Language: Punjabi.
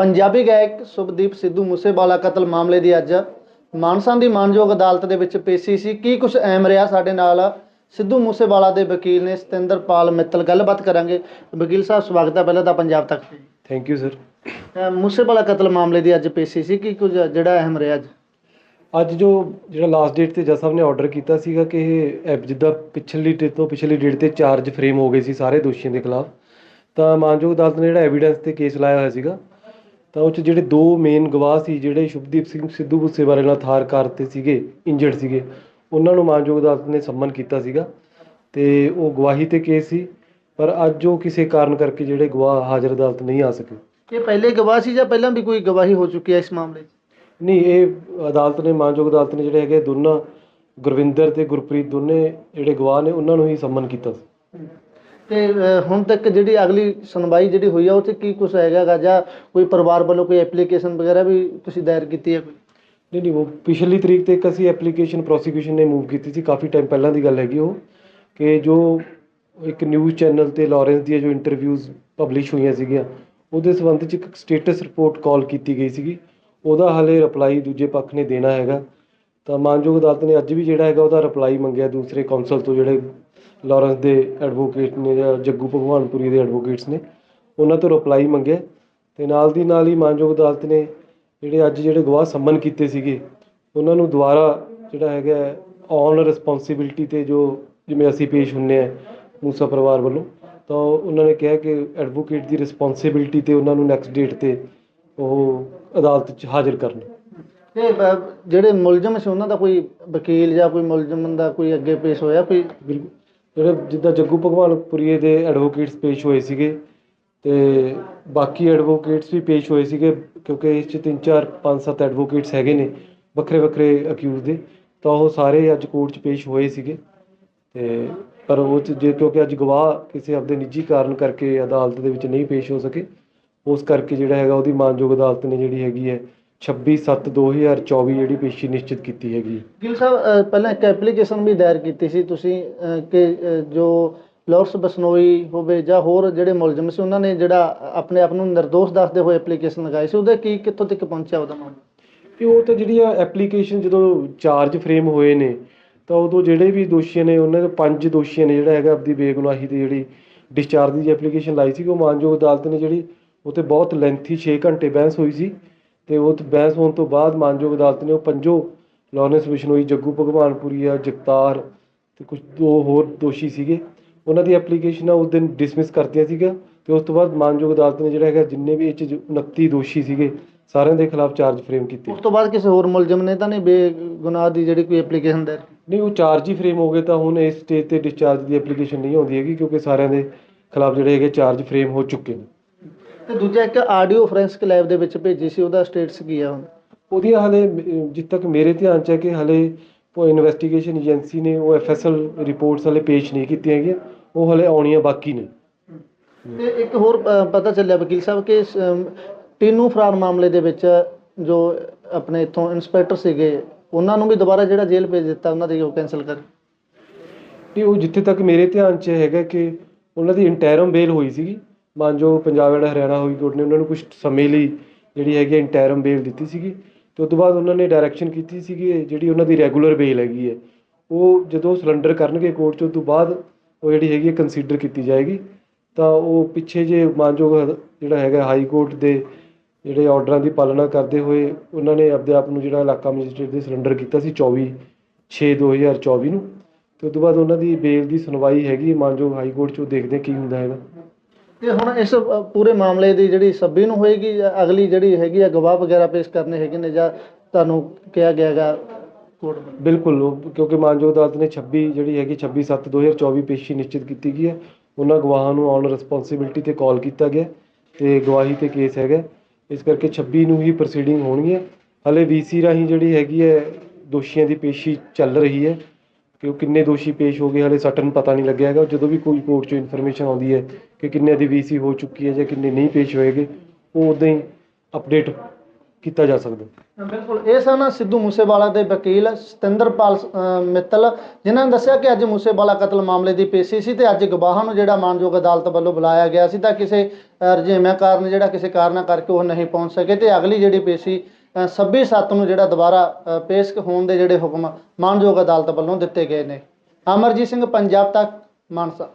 ਪੰਜਾਬੀ ਗਾਇਕ ਸੁਭਦੀਪ ਸਿੱਧੂ ਮੂਸੇਵਾਲਾ ਕਤਲ ਮਾਮਲੇ ਦੀ ਅੱਜ ਮਾਨਸਾ ਦੀ ਮਾਨਯੋਗ ਅਦਾਲਤ ਦੇ ਵਿੱਚ ਪੇਸ਼ੀ ਸੀ। ਕੀ ਕੁਝ ਅਹਿਮ ਰਿਹਾ ਸਾਡੇ ਨਾਲ? ਸਿੱਧੂ ਮੂਸੇਵਾਲਾ ਦੇ ਵਕੀਲ ਨੇ ਸਤਿੰਦਰਪਾਲ ਮਿੱਤਲ ਗੱਲਬਾਤ ਕਰਾਂਗੇ। ਵਕੀਲ ਸਾਹਿਬ ਸਵਾਗਤ ਹੈ ਪਹਿਲਾਂ ਤਾਂ ਪੰਜਾਬ ਤੱਕ। ਥੈਂਕ ਯੂ ਸਰ ਮੂਸੇਵਾਲਾ ਕਤਲ ਮਾਮਲੇ ਦੀ ਅੱਜ ਪੇਸ਼ੀ ਸੀ। ਕੀ ਕੁਝ ਜਿਹੜਾ ਅਹਿਮ ਰਿਹਾ ਅੱਜ? ਅੱਜ ਜੋ ਜਿਹੜਾ ਲਾਸਟ ਡੇਟ ਤੇ ਜੱਜ ਸਾਹਿਬ ਨੇ ਆਰਡਰ ਕੀਤਾ ਸੀਗਾ ਕਿ ਇਹ ਜਿੱਦਾਂ ਪਿਛਲੀ ਡੇਟ ਤੋਂ ਪਿਛਲੀ ਡੇਟ ਤੇ ਚਾਰਜ ਫਰੇਮ ਹੋ ਗਏ ਸੀ ਸਾਰੇ ਦੋਸ਼ੀਆਂ ਦੇ ਖਿਲਾਫ ਤਾਂ ਮਾਨਯੋਗ ਅਦਾਲਤ ਨੇ ਜਿਹੜਾ ਐਵੀਡੈਂਸ ਤੇ ਕੇਸ ਲਾਇਆ ਹੋਇਆ ਸੀਗਾ ਤਾਂ ਉਹ 'ਚ ਜਿਹੜੇ ਦੋ ਮੇਨ ਗਵਾਹ ਸੀ ਜਿਹੜੇ ਸ਼ੁਭਦੀਪ ਸਿੰਘ ਸਿੱਧੂ ਮੂਸੇਵਾਲੇ ਨਾਲ ਥਾਰ ਕਾਰ ਤੇ ਸੀਗੇ ਇੰਜਰਡ ਸੀਗੇ ਉਹਨਾਂ ਨੂੰ ਮਾਨਯੋਗ ਅਦਾਲਤ ਨੇ ਸੰਮਨ ਕੀਤਾ ਸੀਗਾ ਤੇ ਉਹ ਗਵਾਹੀ ਤੇ ਕੇਸ ਸੀ ਪਰ ਅੱਜ ਉਹ ਕਿਸੇ ਕਾਰਨ ਕਰਕੇ ਜਿਹੜੇ ਗਵਾਹ ਹਾਜ਼ਰ ਅਦਾਲਤ ਨਹੀਂ ਆ ਸਕੇ। ਇਹ ਪਹਿਲੇ ਗਵਾਹ ਸੀ ਜਾਂ ਪਹਿਲਾਂ ਵੀ ਕੋਈ ਗਵਾਹੀ ਹੋ ਚੁੱਕੀ ਹੈ ਇਸ ਮਾਮਲੇ 'ਚ? ਨਹੀਂ ਇਹ ਅਦਾਲਤ ਨੇ ਮਾਨਯੋਗ ਅਦਾਲਤ ਨੇ ਜਿਹੜੇ ਹੈਗੇ ਦੋਨਾਂ ਗੁਰਵਿੰਦਰ ਤੇ ਗੁਰਪ੍ਰੀਤ ਦੋਨੇ ਜਿਹੜੇ ਗਵਾਹ ਨੇ ਉਹਨਾਂ ਨੂੰ ਹੀ ਸੰਮਨ ਕੀਤਾ ਸੀ। ਤੇ ਹੁਣ ਤੱਕ ਜਿਹੜੀ ਅਗਲੀ ਸੁਣਵਾਈ ਜਿਹੜੀ ਹੋਈ ਆ ਉਹ 'ਚ ਕੀ ਕੁਝ ਹੈਗਾ ਜਾਂ ਕੋਈ ਪਰਿਵਾਰ ਵੱਲੋਂ ਕੋਈ ਐਪਲੀਕੇਸ਼ਨ ਵਗੈਰਾ ਵੀ ਤੁਸੀਂ ਦਾਇਰ ਕੀਤੀ ਹੈ ਕੋਈ? ਨਹੀਂ ਨਹੀਂ, ਉਹ ਪਿਛਲੀ ਤਰੀਕ ਤੇ ਇੱਕ ਅਸੀਂ ਐਪਲੀਕੇਸ਼ਨ ਪ੍ਰੋਸੀਕਿਊਸ਼ਨ ਨੇ ਮੂਵ ਕੀਤੀ ਸੀ। ਕਾਫੀ ਟਾਈਮ ਪਹਿਲਾਂ ਦੀ ਗੱਲ ਹੈਗੀ ਉਹ, ਕਿ ਜੋ ਇੱਕ ਨਿਊਜ਼ ਚੈਨਲ ਤੇ ਲਾਰੈਂਸ ਦੀਆਂ ਜੋ ਇੰਟਰਵਿਊਜ਼ ਪਬਲਿਸ਼ ਹੋਈਆਂ ਸੀਗੀਆਂ, ਉਹਦੇ ਸੰਬੰਧ ਚ ਇੱਕ ਸਟੇਟਸ ਰਿਪੋਰਟ ਕਾਲ ਕੀਤੀ ਗਈ ਸੀਗੀ। ਉਹਦਾ ਹਾਲੇ ਰਿਪਲਾਈ ਦੂਜੇ ਪੱਖ ਨੇ ਦੇਣਾ ਹੈਗਾ। ਤਾਂ ਮਾਨਯੋਗ ਅਦਾਲਤ ਨੇ ਅੱਜ ਵੀ ਜਿਹੜਾ ਹੈਗਾ, ਉਹਦਾ ਰਿਪਲਾਈ ਮੰਗਿਆ ਦੂਸਰੇ ਕੌਂਸਲ ਤੋਂ ਜਿਹੜੇ ਲਾਰੈਂਸ ਦੇ ਐਡਵੋਕੇਟ ਨੇ ਜਾਂ ਜੱਗੂ ਭਗਵਾਨਪੁਰੀ ਦੇ ਐਡਵੋਕੇਟਸ ਨੇ ਉਹਨਾਂ ਤੋਂ ਰਿਪਲਾਈ ਮੰਗਿਆ ਤੇ ਨਾਲ ਦੀ ਨਾਲ ਹੀ ਮਾਨਯੋਗ ਅਦਾਲਤ ਨੇ ਜਿਹੜੇ ਅੱਜ ਜਿਹੜੇ ਗਵਾਹ ਸੰਮਨ ਕੀਤੇ ਸੀਗੇ ਉਹਨਾਂ ਨੂੰ ਦੁਬਾਰਾ ਜਿਹੜਾ ਹੈਗਾ ਔਨ ਰਿਸਪੌਂਸਿਬਿਲਟੀ ਤੇ ਜੋ ਜਿਵੇਂ ਅਸੀਂ ਪੇਸ਼ ਹੁੰਨੇ ਆ ਮੂਸਾ ਪਰਿਵਾਰ ਵੱਲੋਂ ਤਾਂ ਉਹਨਾਂ ਨੇ ਕਿਹਾ ਕਿ ਐਡਵੋਕੇਟ ਦੀ ਰਿਸਪੌਂਸਿਬਿਲਟੀ ਤੇ ਉਹਨਾਂ ਨੂੰ ਨੈਕਸਟ ਡੇਟ ਤੇ ਉਹ ਅਦਾਲਤ 'ਚ ਹਾਜ਼ਰ ਕਰਨ। ਤੇ ਜਿਹੜੇ ਮੁਲਜ਼ਮ ਸੀ ਉਹਨਾਂ ਦਾ ਕੋਈ ਵਕੀਲ ਜਾਂ ਕੋਈ ਮੁਲਜ਼ਮ ਦਾ ਕੋਈ ਅੱਗੇ ਪੇਸ਼ ਹੋਇਆ ਕੋਈ? ਬਿਲਕੁਲ। ਜਿਹੜੇ ਜਿੱਦਾਂ ਜੱਗੂ ਭਗਵਾਨਪੁਰੀਏ ਦੇ ਐਡਵੋਕੇਟਸ ਪੇਸ਼ ਹੋਏ ਸੀਗੇ ਤੇ ਬਾਕੀ ਐਡਵੋਕੇਟਸ ਵੀ ਪੇਸ਼ ਹੋਏ ਸੀਗੇ ਕਿਉਂਕਿ ਇਸ 'ਚ ਤਿੰਨ, ਚਾਰ, ਪੰਜ, ਸੱਤ ਐਡਵੋਕੇਟਸ ਹੈਗੇ ਨੇ ਵੱਖਰੇ ਵੱਖਰੇ ਅਕਿਊਜ਼ ਦੇ, ਤਾਂ ਉਹ ਸਾਰੇ ਅੱਜ ਕੋਰਟ 'ਚ ਪੇਸ਼ ਹੋਏ ਸੀਗੇ। ਤੇ ਪਰ ਉਹ 'ਚ ਜੇ ਕਿਉਂਕਿ ਅੱਜ ਗਵਾਹ ਕਿਸੇ ਆਪਦੇ ਨਿੱਜੀ ਕਾਰਨ ਕਰਕੇ ਅਦਾਲਤ ਦੇ ਵਿੱਚ ਨਹੀਂ ਪੇਸ਼ ਹੋ ਸਕੇ, ਉਸ ਕਰਕੇ ਜਿਹੜਾ ਹੈਗਾ ਉਹਦੀ ਮਾਨਯੋਗ ਅਦਾਲਤ ਨੇ ਜਿਹੜੀ ਹੈਗੀ ਹੈ 26/7/2024 ਜਿਹੜੀ ਪੇਸ਼ੀ ਨਿਸ਼ਚਿਤ ਕੀਤੀ ਹੈਗੀ। ਗਿਲ ਸਾਹਿਬ ਪਹਿਲਾਂ ਇੱਕ ਐਪਲੀਕੇਸ਼ਨ ਵੀ ਦਾਇਰ ਕੀਤੀ ਸੀ ਤੁਸੀਂ ਕਿ ਜੋ ਲਾਰੈਂਸ ਬਸਨੋਈ ਹੋਵੇ ਜਾਂ ਹੋਰ ਜਿਹੜੇ ਮੁਲਜ਼ਮ ਸੀ ਉਹਨਾਂ ਨੇ ਜਿਹੜਾ ਆਪਣੇ ਆਪ ਨੂੰ ਨਿਰਦੋਸ਼ ਦੱਸਦੇ ਹੋਏ ਐਪਲੀਕੇਸ਼ਨ ਲਗਾਈ ਸੀ ਉਹਦੇ ਕੀ ਕਿੱਥੋਂ ਤੱਕ ਪਹੁੰਚਿਆ ਉਹਦਾ ਮਾਮਲਾ? ਕਿ ਉਹ ਤਾਂ ਜਿਹੜੀ ਆ ਐਪਲੀਕੇਸ਼ਨ ਜਦੋਂ ਚਾਰਜ ਫਰੇਮ ਹੋਏ ਨੇ ਤਾਂ ਉਦੋਂ ਜਿਹੜੇ ਵੀ ਦੋਸ਼ੀ ਨੇ ਉਹਨਾਂ ਦੇ ਪੰਜ ਦੋਸ਼ੀਆਂ ਨੇ ਜਿਹੜਾ ਹੈਗਾ ਆਪਦੀ ਬੇਗੁਨਾਹੀ ਦੀ ਜਿਹੜੀ ਡਿਸਚਾਰਜ ਦੀ ਐਪਲੀਕੇਸ਼ਨ ਲਾਈ ਸੀ ਉਹ ਮਾਨਯੋਗ ਅਦਾਲਤ ਨੇ ਜਿਹੜੀ ਉਹ 'ਤੇ ਬਹੁਤ ਲੈਂਥੀ 6 ਘੰਟੇ ਬਹਿਸ ਹੋਈ ਸੀ ਤੇ ਉਹ ਬਹਿਸ ਹੋਣ ਤੋਂ ਬਾਅਦ ਮਾਨਯੋਗ ਅਦਾਲਤ ਨੇ ਉਹ ਪੰਜੋ ਲਾਰੈਂਸ ਬਿਸ਼ਨੋਈ ਜੱਗੂ ਭਗਵਾਨਪੁਰੀਆ ਜਗਤਾਰ ਤੇ ਕੁਝ ਦੋ ਹੋਰ ਦੋਸ਼ੀ ਸੀਗੇ। ਉਹਨਾਂ ਦੀ ਐਪਲੀਕੇਸ਼ਨ ਆ ਉਸ ਦਿਨ ਡਿਸਮਿਸ ਕਰਤੀਆਂ ਸੀਗਾ ਤੇ ਉਸ ਤੋਂ ਬਾਅਦ ਮਾਨਯੋਗ ਅਦਾਲਤ ਨੇ ਜਿਹੜਾ ਹੈਗਾ ਜਿੰਨੇ ਵੀ ਇਹ 'ਚ ਜੋ 29 ਦੋਸ਼ੀ ਸੀਗੇ ਸਾਰਿਆਂ ਦੇ ਖਿਲਾਫ ਚਾਰਜ ਫਰੇਮ ਕੀਤੇ। ਉਸ ਤੋਂ ਬਾਅਦ ਕਿਸੇ ਹੋਰ ਮੁਲਜ਼ਮ ਨੇ ਤਾਂ ਨਹੀਂ ਬੇਗੁਨਾਹ ਦੀ ਜਿਹੜੀ ਕੋਈ ਐਪਲੀਕੇਸ਼ਨ ਕੀਤੀ? ਨਹੀਂ ਉਹ ਚਾਰਜ ਹੀ ਫਰੇਮ ਹੋ ਗਏ ਤਾਂ ਹੁਣ ਇਸ ਸਟੇਜ ਤੇ ਡਿਸਚਾਰਜ ਦੀ ਐਪਲੀਕੇਸ਼ਨ ਨਹੀਂ ਆਉਂਦੀ ਹੈਗੀ ਕਿਉਂਕਿ ਸਾਰਿਆਂ ਦੇ ਖਿਲਾਫ ਜਿਹੜੇ ਹੈਗੇ ਚਾਰਜ ਫਰੇਮ ਹੋ ਚੁੱਕੇ ਨੇ। ਤੇ ਦੂਜਾ ਇੱਕ ਆਡੀਓ ਫੋਰੈਂਸਿਕ ਲੈਬ ਦੇ ਵਿੱਚ ਭੇਜੀ ਸੀ ਉਹਦਾ ਸਟੇਟਸ ਕੀ ਆ ਹੁਣ? ਉਹਦੀਆਂ ਹਲੇ ਜਿੱਥੇ ਤੱਕ ਮੇਰੇ ਧਿਆਨ ਚ ਹੈ ਕਿ ਹਲੇ ਉਹ ਇਨਵੈਸਟੀਗੇਸ਼ਨ ਏਜੰਸੀ ਨੇ ਉਹ ਐਫਐਸਐਲ ਰਿਪੋਰਟਸ ਹਲੇ ਪੇਸ਼ ਨਹੀਂ ਕੀਤੀਆਂ ਹੈਗੀਆਂ ਉਹ ਹਲੇ ਆਉਣੀਆਂ ਬਾਕੀ ਨੇ। ਤੇ ਇੱਕ ਹੋਰ ਪਤਾ ਚੱਲਿਆ ਵਕੀਲ ਸਾਹਿਬ ਕਿ ਟੀਨੂ ਫਰਾਰ ਮਾਮਲੇ ਦੇ ਵਿੱਚ ਜੋ ਆਪਣੇ ਇੱਥੋਂ ਇੰਸਪੈਕਟਰ ਸੀਗੇ ਉਹਨਾਂ ਨੂੰ ਵੀ ਦੁਬਾਰਾ ਜਿਹੜਾ ਜੇਲ੍ਹ ਭੇਜ ਦਿੱਤਾ ਉਹਨਾਂ ਦੀ ਉਹ ਕੈਨਸਲ ਕਰ। ਨਹੀਂ ਉਹ ਜਿੱਥੇ ਤੱਕ ਮੇਰੇ ਧਿਆਨ ਚ ਹੈਗਾ ਕਿ ਉਹਨਾਂ ਦੀ ਇੰਟੈਰਮ ਬੇਲ ਹੋਈ ਸੀਗੀ। ਮਾਨਯੋਗ Punjab and Haryana high court ਨੇ ਉਹਨਾਂ ਨੂੰ ਕੁਝ ਸਮੇਂ ਲਈ ਜਿਹੜੀ ਹੈਗੀ ਇੰਟੈਰਮ ਬੇਲ ਦਿੱਤੀ ਸੀਗੀ ਤੇ ਉਸ ਤੋਂ ਬਾਅਦ ਉਹਨਾਂ ਨੇ ਡਾਇਰੈਕਸ਼ਨ ਕੀਤੀ ਸੀਗੀ ਜਿਹੜੀ ਉਹਨਾਂ ਦੀ ਰੈਗੂਲਰ ਬੇਲ ਹੈਗੀ ਹੈ, ਉਹ ਜਦੋਂ ਸਰੈਂਡਰ ਕਰਨਗੇ ਕੋਰਟ 'ਚ, ਉਸ ਤੋਂ ਬਾਅਦ ਉਹ ਜਿਹੜੀ ਹੈਗੀ ਕੰਸੀਡਰ ਕੀਤੀ ਜਾਏਗੀ। ਤਾਂ ਉਹ ਪਿੱਛੇ ਜੇ ਮਾਨਯੋਗ ਜਿਹੜਾ ਹੈਗਾ ਹਾਈ ਕੋਰਟ ਦੇ ਜਿਹੜੇ ਆਰਡਰਾਂ ਦੀ ਪਾਲਣਾ ਕਰਦੇ ਹੋਏ ਉਹਨਾਂ ਨੇ ਆਪਦੇ ਆਪ ਨੂੰ ਜਿਹੜਾ ਇਲਾਕਾ ਮੈਜਿਸਟ੍ਰੇਟ ਦੇ ਸਰੈਂਡਰ ਕੀਤਾ ਸੀ 24 6 2024 ਨੂੰ। ਤੇ ਉਸ ਤੋਂ ਬਾਅਦ ਉਹਨਾਂ ਦੀ ਬੇਲ ਦੀ ਸੁਣਵਾਈ ਹੈਗੀ ਮਾਨਯੋਗ ਹਾਈ ਕੋਰਟ 'ਚ, ਉਹ ਦੇਖਦੇ ਕੀ ਹੁੰਦਾ ਹੈਗਾ। ਤੇ ਹੁਣ ਇਸ ਅ, ਪੂਰੇ ਮਾਮਲੇ ਦੀ ਜਿਹੜੀ 26 ਨੂੰ ਹੋਏਗੀ ਜਾਂ ਅਗਲੀ ਜਿਹੜੀ ਹੈਗੀ ਆ ਗਵਾਹ ਵਗੈਰਾ ਪੇਸ਼ ਕਰਨੇ ਹੈਗੇ ਨੇ ਜਾਂ ਤੁਹਾਨੂੰ ਕਿਹਾ ਗਿਆ ਹੈਗਾ ਕੋਰਟ ਵੱਲੋਂ ਬਿਲਕੁਲ ਉਹ ਕਿਉਂਕਿ ਮਾਨਯੋਗ ਅਦਾਲਤ ਨੇ 26 ਜਿਹੜੀ ਹੈਗੀ 26 7 2024 ਪੇਸ਼ੀ ਨਿਸ਼ਚਿਤ ਕੀਤੀ ਗਈ ਹੈ। ਉਹਨਾਂ ਗਵਾਹਾਂ ਨੂੰ ਔਨ ਰਿਸਪੌਂਸਿਬਿਲਟੀ ਤੇ ਕਾਲ ਕੀਤਾ ਗਿਆ ਤੇ ਗਵਾਹੀ ਤੇ ਕੇਸ ਹੈਗਾ ਇਸ ਕਰਕੇ 26 ਨੂੰ ਹੀ ਪ੍ਰੋਸੀਡਿੰਗ ਹੋਣਗੀਆਂ। ਹਲੇ ਵੀਸੀ ਰਾਹੀਂ ਜਿਹੜੀ ਹੈਗੀ ਹੈ ਦੋਸ਼ੀਆਂ ਦੀ ਪੇਸ਼ੀ ਚੱਲ ਰਹੀ ਹੈ। ਕਿ ਉਹ ਕਿੰਨੇ ਦੋਸ਼ੀ ਪੇਸ਼ ਹੋ ਗਏ ਹਲੇ ਸਟਨ ਪਤਾ ਨਹੀਂ ਲੱਗਿਆ ਹੈਗਾ। ਜਦੋਂ ਵੀ ਕੋਈ ਕੋਰਟ 'ਚੋਂ ਇਨਫੋਰਮੇਸ਼ਨ ਆਉਂਦੀ ਹੈ ਕਿ ਕਿੰਨੇ ਦੀ ਵੀਸੀ ਹੋ ਚੁੱਕੀ ਹੈ ਜਾਂ ਕਿੰਨੇ ਨਹੀਂ ਪੇਸ਼ ਹੋਏਗੇ ਉਹ ਉਦਾਂ ਹੀ ਅਪਡੇਟ ਕੀਤਾ ਜਾ ਸਕਦਾ। ਬਿਲਕੁਲ। ਇਹ ਸਨ ਸਿੱਧੂ ਮੂਸੇਵਾਲਾ ਦੇ ਵਕੀਲ ਸਤਿੰਦਰਪਾਲ ਮਿੱਤਲ ਜਿਨ੍ਹਾਂ ਨੇ ਦੱਸਿਆ ਕਿ ਅੱਜ ਮੂਸੇਵਾਲਾ ਕਤਲ ਮਾਮਲੇ ਦੀ ਪੇਸ਼ੀ ਸੀ ਤੇ ਅੱਜ ਗਵਾਹਾਂ ਨੂੰ ਜਿਹੜਾ ਮਾਨਯੋਗ ਅਦਾਲਤ ਵੱਲੋਂ ਬੁਲਾਇਆ ਗਿਆ ਸੀ ਤਾਂ ਕਿਸੇ ਅ, ਰੁਝੇਵਿਆਂ ਕਾਰਨ ਜਿਹੜਾ ਕਿਸੇ ਕਾਰਨਾਂ ਕਰਕੇ ਉਹ ਨਹੀਂ ਪਹੁੰਚ ਸਕੇ ਤੇ ਅਗਲੀ ਜਿਹੜੀ ਪੇਸ਼ੀ 26 ਸੱਤ ਨੂੰ ਜਿਹੜਾ ਦੁਬਾਰਾ ਪੇਸ਼ ਹੋਣ ਦੇ ਜਿਹੜੇ ਹੁਕਮ ਮਾਨਯੋਗ ਅਦਾਲਤ ਵੱਲੋਂ ਦਿੱਤੇ ਗਏ ਨੇ। ਅਮਰਜੀਤ ਸਿੰਘ, ਪੰਜਾਬ ਤੱਕ, ਮਾਨਸਾ।